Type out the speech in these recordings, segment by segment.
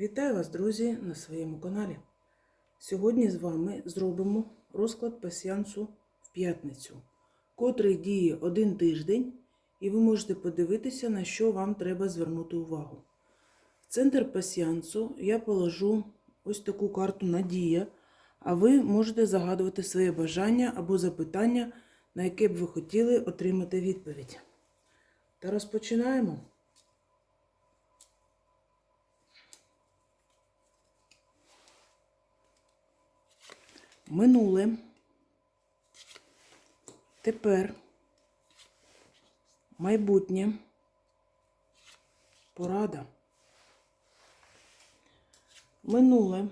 Вітаю вас, друзі, на своєму каналі. Сьогодні з вами зробимо розклад пасіянсу в п'ятницю, котрий діє один тиждень, і ви можете подивитися, на що вам треба звернути увагу. В центр пасіянсу я положу ось таку карту Надія, а ви можете загадувати своє бажання або запитання, на яке б ви хотіли отримати відповідь. Та розпочинаємо. Минуле. Тепер майбутнє. Порада. Минуле.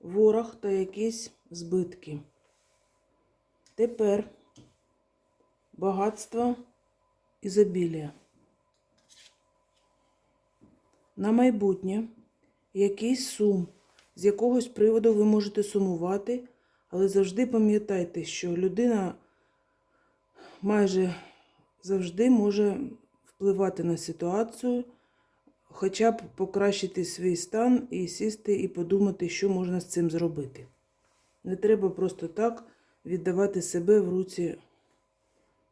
Ворог та якісь збитки. Тепер багатство ізобілія. На майбутнє якийсь сум. З якогось приводу ви можете сумувати, але завжди пам'ятайте, що людина майже завжди може впливати на ситуацію, хоча б покращити свій стан і сісти і подумати, що можна з цим зробити. Не треба просто так віддавати себе в руці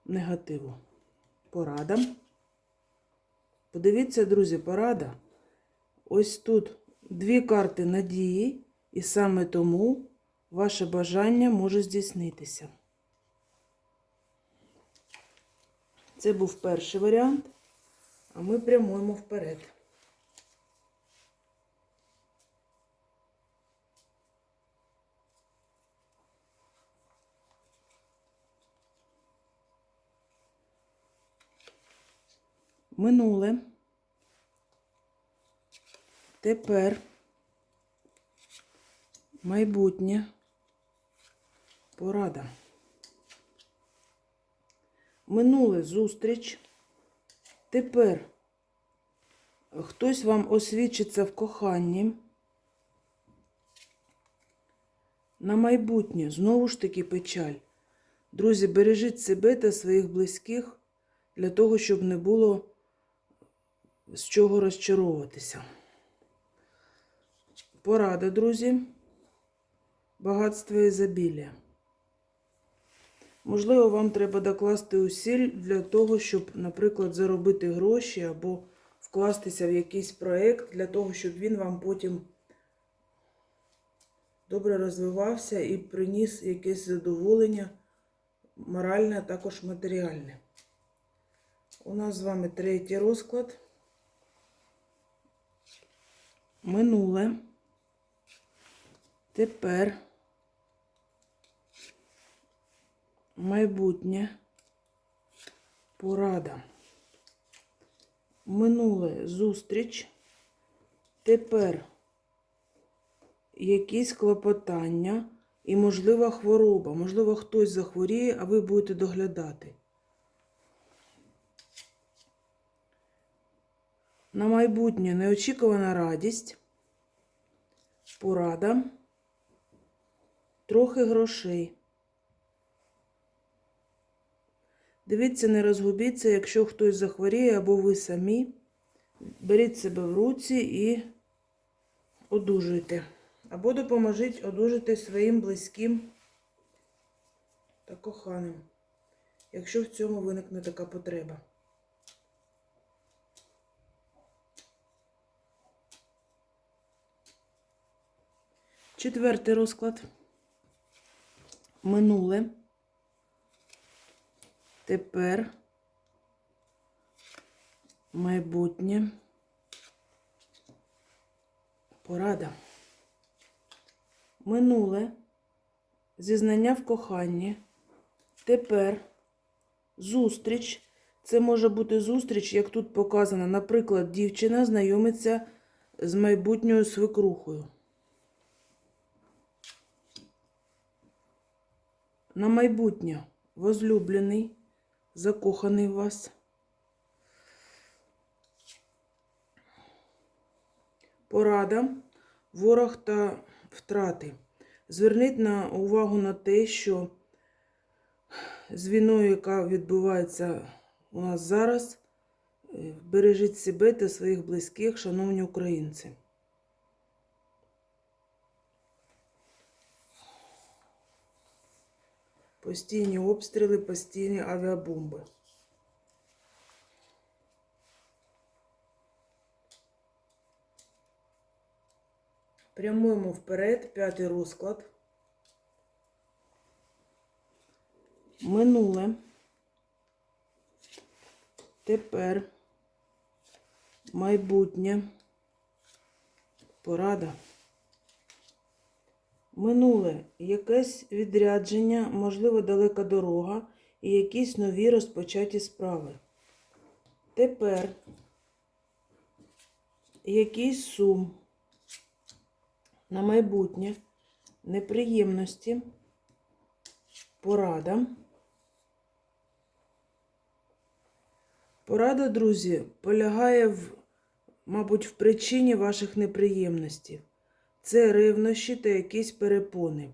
негативу. Порада. Подивіться, друзі, порада. Ось тут дві карти надії, і саме тому ваше бажання може здійснитися. Це був перший варіант, а ми прямуємо вперед. Минуле. Тепер майбутнє порада. Минуле зустріч. Тепер хтось вам освічиться в коханні. На майбутнє знову ж таки печаль. Друзі, бережіть себе та своїх близьких для того, щоб не було з чого розчаровуватися. Порада, друзі. Багатство і ізобілія. Можливо, вам треба докласти усіль для того, щоб, наприклад, заробити гроші або вкластися в якийсь проєкт, для того, щоб він вам потім добре розвивався і приніс якесь задоволення, моральне, а також матеріальне. У нас з вами третій розклад. Минуле. Тепер майбутнє порада. Минуле зустріч. Тепер якісь клопотання і, можлива, хвороба. Можливо, хтось захворіє, а ви будете доглядати. На майбутнє неочікувана радість, порада, трохи грошей. Дивіться, не розгубіться, якщо хтось захворіє або ви самі. Беріть себе в руці і одужуйте. Або допоможіть одужати своїм близьким та коханим, якщо в цьому виникне така потреба. Четвертий розклад. Минуле. Тепер майбутнє. Порада. Минуле. Зізнання в коханні. Тепер зустріч. Це може бути зустріч, як тут показано. Наприклад, дівчина знайомиться з майбутньою свекрухою. На майбутнє возлюблений, закоханий в вас. Порада, ворог та втрати. Зверніть на увагу на те, що з війною, яка відбувається у нас зараз, е, бережіть себе та своїх близьких, шановні українці. Постійні обстріли, постійні авіабомби. Прямуємо вперед, п'ятий розклад. Минуле. Тепер майбутнє. Порада. Минуле якесь відрядження, можливо, далека дорога і якісь нові розпочаті справи. Тепер якийсь сум на майбутнє, неприємності, порада. Порада, друзі, полягає в, мабуть, в причині ваших неприємностей. Це ревнощі та якісь перепони.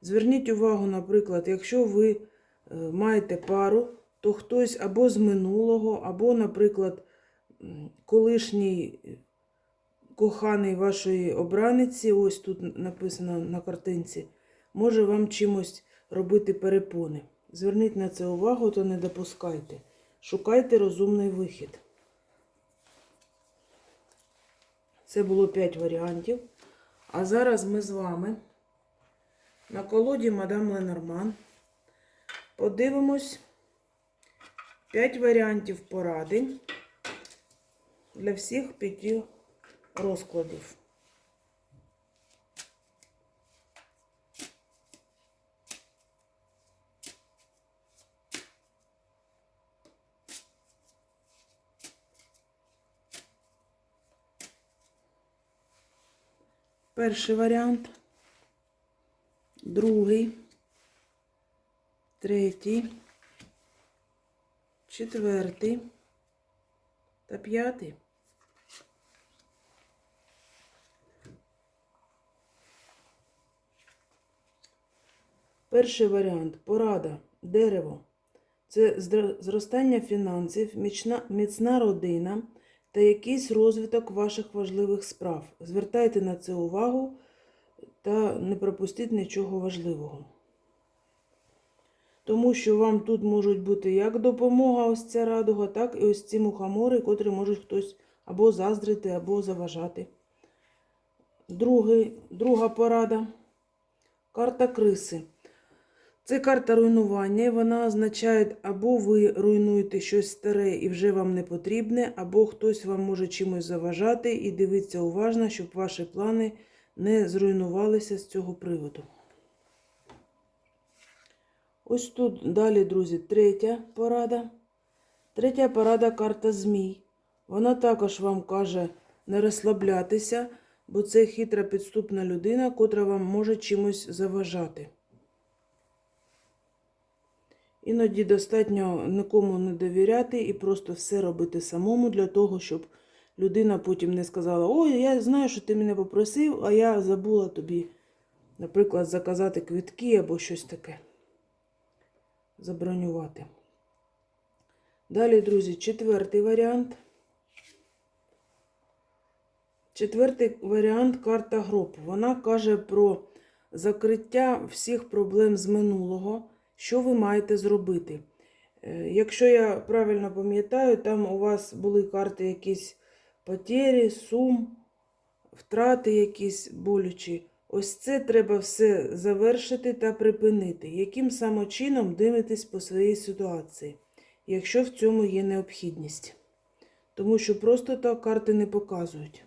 Зверніть увагу, наприклад, якщо ви е, маєте пару, то хтось або з минулого, або, наприклад, колишній е, коханий вашої обраниці, ось тут написано на картинці, може вам чимось робити перепони. Зверніть на це увагу, то не допускайте. Шукайте розумний вихід. Це було 5 варіантів. А зараз ми з вами на колоді Мадам Ленорман подивимось 5 варіантів поради для всіх п'яти розкладів. Перший варіант, другий, третій, четвертий. Та п'ятий. Перший варіант. Порада, дерево. Це зростання фінансів, міцна, родина та якийсь розвиток ваших важливих справ. Звертайте на це увагу та не пропустіть нічого важливого. Тому що вам тут можуть бути як допомога, ось ця радуга, так і ось ці мухомори, котрі можуть хтось або заздрити, або заважати. Другий, друга порада. Карта криси. Це карта руйнування, і вона означає, або ви руйнуєте щось старе і вже вам не потрібне, або хтось вам може чимось заважати, і дивіться уважно, щоб ваші плани не зруйнувалися з цього приводу. Ось тут далі, друзі, третя порада. Третя порада карта Змій. Вона також вам каже не розслаблятися, бо це хитра підступна людина, котра вам може чимось заважати. Іноді достатньо нікому не довіряти і просто все робити самому для того, щоб людина потім не сказала: Ой, я знаю, що ти мене попросив, а я забула тобі, наприклад, заказати квитки або щось таке. Забронювати. Далі, друзі, четвертий варіант. Четвертий варіант карта гроб. Вона каже про закриття всіх проблем з минулого. Що ви маєте зробити? Е, Якщо я правильно пам'ятаю, там у вас були карти якісь потері, сум, втрати якісь болючі. Ось це треба все завершити та припинити. Яким саме чином дивитесь по своїй ситуації, якщо в цьому є необхідність. Тому що просто так карти не показують.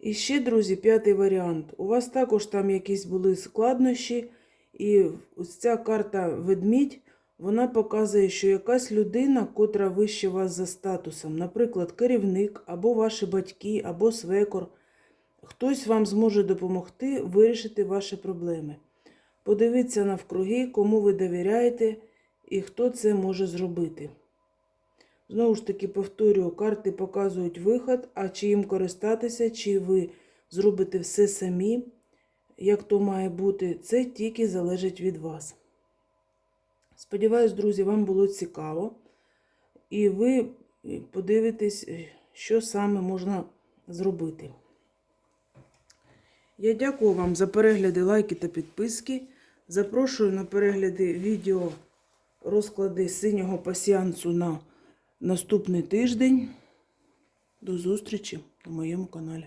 І ще, друзі, п'ятий варіант. У вас також там якісь були складнощі, і ось ця карта ведмідь, вона показує, що якась людина, котра вище вас за статусом, наприклад, керівник, або ваші батьки, або свекор, хтось вам зможе допомогти вирішити ваші проблеми. Подивіться навкруги, кому ви довіряєте і хто це може зробити. Знову ж таки, повторюю, карти показують виход, а чи їм користатися, чи ви зробите все самі, як то має бути, це тільки залежить від вас. Сподіваюсь, друзі, вам було цікаво, і ви подивитесь, що саме можна зробити. Я дякую вам за перегляди, лайки та підписки. Запрошую на перегляди відео розклади синього пасіансу на наступний тиждень. До зустрічі на моєму каналі.